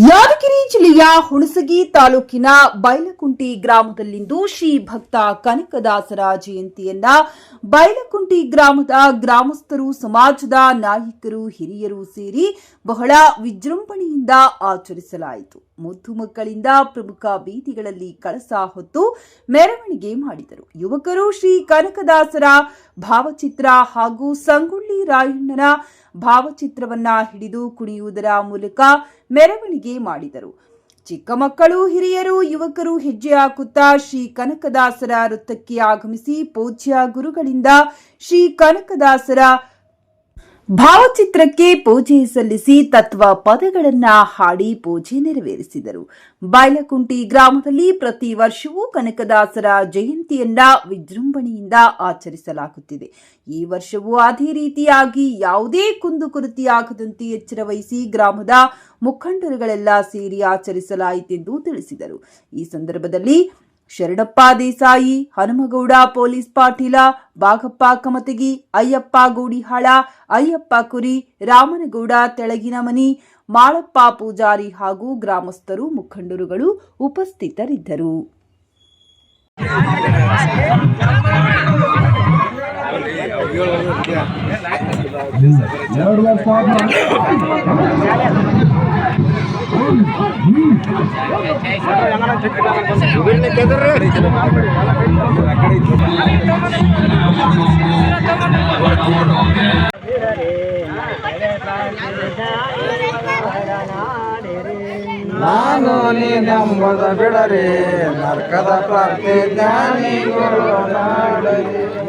ಯಾದಗಿರಿ ಜಿಲ್ಲೆಯ ಹುಣಸಗಿ ತಾಲೂಕಿನ ಬೈಲಕುಂಟಿ ಗ್ರಾಮದಲ್ಲಿಂದು ಶ್ರೀ ಭಕ್ತ ಕನಕದಾಸರ ಜಯಂತಿಯನ್ನ ಬೈಲಕುಂಟಿ ಗ್ರಾಮದ ಗ್ರಾಮಸ್ಥರು, ಸಮಾಜದ ನಾಯಕರು, ಹಿರಿಯರು ಸೇರಿ ಬಹಳ ವಿಜೃಂಭಣೆಯಿಂದ ಆಚರಿಸಲಾಯಿತು. ಮುದ್ದು ಮಕ್ಕಳಿಂದ ಪ್ರಮುಖ ಬೀದಿಗಳಲ್ಲಿ ಕಳಸ ಹೊತ್ತು ಮೆರವಣಿಗೆ ಮಾಡಿದರು. ಯುವಕರು ಶ್ರೀ ಕನಕದಾಸರ ಭಾವಚಿತ್ರ ಹಾಗೂ ಸಂಗೊಳ್ಳಿ ರಾಯಣ್ಣನ ಭಾವಚಿತ್ರವನ್ನ ಹಿಡಿದು ಕುಣಿಯುವುದರ ಮೂಲಕ ಮೆರವಣಿಗೆ ಮಾಡಿದರು. ಚಿಕ್ಕ ಮಕ್ಕಳು, ಹಿರಿಯರು, ಯುವಕರು ಹೆಜ್ಜೆ ಹಾಕುತ್ತಾ ಶ್ರೀ ಕನಕದಾಸರ ವೃತ್ತಕ್ಕೆ ಆಗಮಿಸಿ ಪೂಜ್ಯ ಗುರುಗಳಿಂದ ಶ್ರೀ ಕನಕದಾಸರ ಭಾವಚಿತ್ರಕ್ಕೆ ಪೂಜೆ ಸಲ್ಲಿಸಿ ತತ್ವ ಪದಗಳನ್ನ ಹಾಡಿ ಪೂಜೆ ನೆರವೇರಿಸಿದರು. ಬೈಲಕುಂಟಿ ಗ್ರಾಮದಲ್ಲಿ ಪ್ರತಿ ವರ್ಷವೂ ಕನಕದಾಸರ ಜಯಂತಿಯನ್ನ ವಿಜೃಂಭಣೆಯಿಂದ ಆಚರಿಸಲಾಗುತ್ತಿದೆ. ಈ ವರ್ಷವೂ ಅದೇ ರೀತಿಯಾಗಿ ಯಾವುದೇ ಕುಂದುಕೊರತೆಯಾಗದಂತೆ ಎಚ್ಚರ ವಹಿಸಿ ಗ್ರಾಮದ ಮುಖಂಡರುಗಳೆಲ್ಲ ಸೇರಿ ಆಚರಿಸಲಾಯಿತೆಂದು ತಿಳಿಸಿದರು. ಈ ಸಂದರ್ಭದಲ್ಲಿ ಶರಣಪ್ಪ ದೇಸಾಯಿ ಹನುಮಗೌಡ ಪೊಲೀಸ್ ಪಾಟೀಲ, ಬಾಗಪ್ಪ ಕಮತಗಿ, ಅಯ್ಯಪ್ಪ ಗೂಡಿಹಾಳ, ಅಯ್ಯಪ್ಪ ಕುರಿ, ರಾಮನಗೌಡ ತೆಳಗಿನ ಮನಿ, ಮಾಳಪ್ಪ ಪೂಜಾರಿ ಹಾಗೂ ಗ್ರಾಮಸ್ಥರು, ಮುಖಂಡರುಗಳು ಉಪಸ್ಥಿತರಿದ್ದರು. ಹರೇ ನಾನು ನೀನೆಂಬುದ ಬಿಡರೆ ನರ್ಕದ ಪ್ರಾಪ್ತಿ ಜ್ಞಾನಿ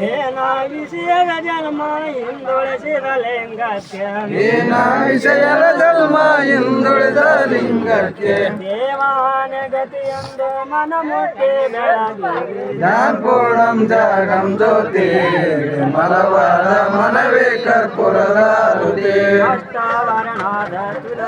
ಏನ ವಿಷಯದ ಜನ್ಮ ಹಿಂದುಳಿಸಿದ ಲಿಂಗಕ್ಕೆ. ಏನ ವಿಷಯದ ಜನ್ಮ ಹಿಂದುಳಿದ ಲಿಂಗಕ್ಕೆ. ದೇವಾನ ಗತಿಯೊಂದು ಮನ ಮುಟ್ಟಿ ಬೆಳಗಿ. ಜ್ಞಾನಪೂರ್ಣಂ ಜಾಗಂ ಜ್ಯೋತಿ ಮಲವಾದ ಮನವೇ ಕರ್ಪೂರದ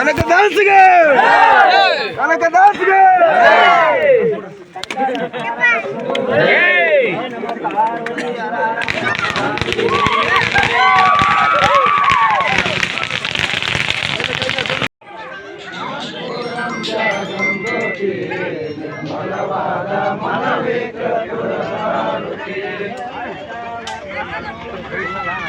ಬಳಗ ನೀನು ಹಾಲೆಲ್ಲಾದ್ರೂ ಜಯ ನಮ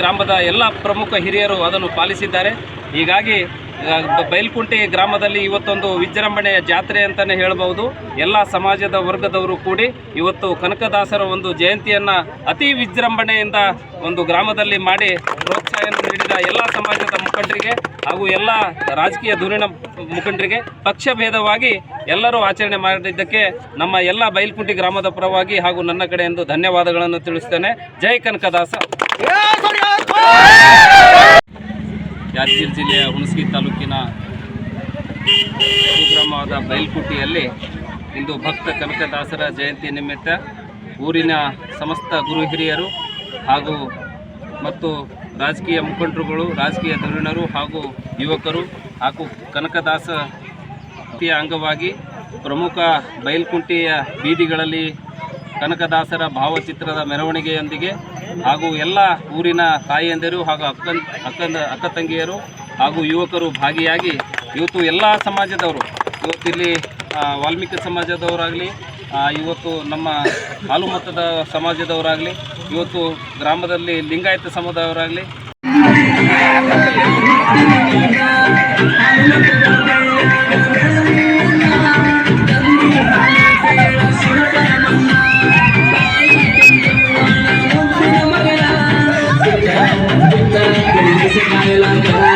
ಗ್ರಾಮದ ಎಲ್ಲ ಪ್ರಮುಖ ಹಿರಿಯರು ಅದನ್ನು ಪಾಲಿಸಿದ್ದಾರೆ. ಹೀಗಾಗಿ ಬೈಲ್ಕುಂಟಿ ಗ್ರಾಮದಲ್ಲಿ ಇವತ್ತೊಂದು ವಿಜೃಂಭಣೆಯ ಜಾತ್ರೆ ಅಂತಲೇ ಹೇಳಬಹುದು. ಎಲ್ಲ ಸಮಾಜದ ವರ್ಗದವರು ಕೂಡಿ ಇವತ್ತು ಕನಕದಾಸರ ಒಂದು ಜಯಂತಿಯನ್ನು ಅತಿ ವಿಜೃಂಭಣೆಯಿಂದ ಒಂದು ಗ್ರಾಮದಲ್ಲಿ ಮಾಡಿ ಪ್ರೋತ್ಸಾಹವನ್ನು ನೀಡಿದ ಎಲ್ಲ ಸಮಾಜದ ಮುಖಂಡರಿಗೆ ಹಾಗೂ ಎಲ್ಲ ರಾಜಕೀಯ ಧುರೀಣ ಮುಖಂಡರಿಗೆ ಪಕ್ಷ ಭೇದವಾಗಿ ಎಲ್ಲರೂ ಆಚರಣೆ ಮಾಡಿದ್ದಕ್ಕೆ ನಮ್ಮ ಎಲ್ಲ ಬೈಲ್ಕುಂಟಿ ಗ್ರಾಮದ ಪರವಾಗಿ ಹಾಗೂ ನನ್ನ ಕಡೆಯಿಂದ ಧನ್ಯವಾದಗಳನ್ನು ತಿಳಿಸ್ತೇನೆ. ಜೈ ಕನಕದಾಸ. ಯಾದಗಿರಿ ಜಿಲ್ಲೆಯ ಹುಣಸಗಿ ತಾಲೂಕಿನ ಗ್ರಾಮದ ಬೈಲ್ಕುಟ್ಟಿಯಲ್ಲಿ ಇಂದು ಭಕ್ತ ಕನಕದಾಸರ ಜಯಂತಿ ನಿಮಿತ್ತ ಊರಿನ ಸಮಸ್ತ ಗುರು ಹಿರಿಯರು ಹಾಗೂ ಮತ್ತು ರಾಜಕೀಯ ಮುಖಂಡರುಗಳು, ರಾಜಕೀಯ ಧುರೀಣರು ಹಾಗೂ ಯುವಕರು ಹಾಗೂ ಕನಕದಾಸ ಅಂಗವಾಗಿ ಪ್ರಮುಖ ಬೈಲ್ಕುಂಟೆಯ ಬೀದಿಗಳಲ್ಲಿ ಕನಕದಾಸರ ಭಾವಚಿತ್ರದ ಮೆರವಣಿಗೆಯೊಂದಿಗೆ ಹಾಗೂ ಎಲ್ಲ ಊರಿನ ತಾಯಿಯಂದಿರು ಹಾಗೂ ಅಕ್ಕನ್ ಅಕ್ಕನ ಅಕ್ಕ ತಂಗಿಯರು ಹಾಗೂ ಯುವಕರು ಭಾಗಿಯಾಗಿ ಇವತ್ತು ಎಲ್ಲ ಸಮಾಜದವರು ಇವತ್ತಿಲ್ಲಿ ವಾಲ್ಮೀಕಿ ಸಮಾಜದವರಾಗಲಿ ಇವತ್ತು ನಮ್ಮ ಹಾಲು ಮತದ ಸಮಾಜದವರಾಗಲಿ, ಇವತ್ತು ಗ್ರಾಮದಲ್ಲಿ ಲಿಂಗಾಯತ ಸಮುದಾಯವರಾಗಲಿ. Thank you.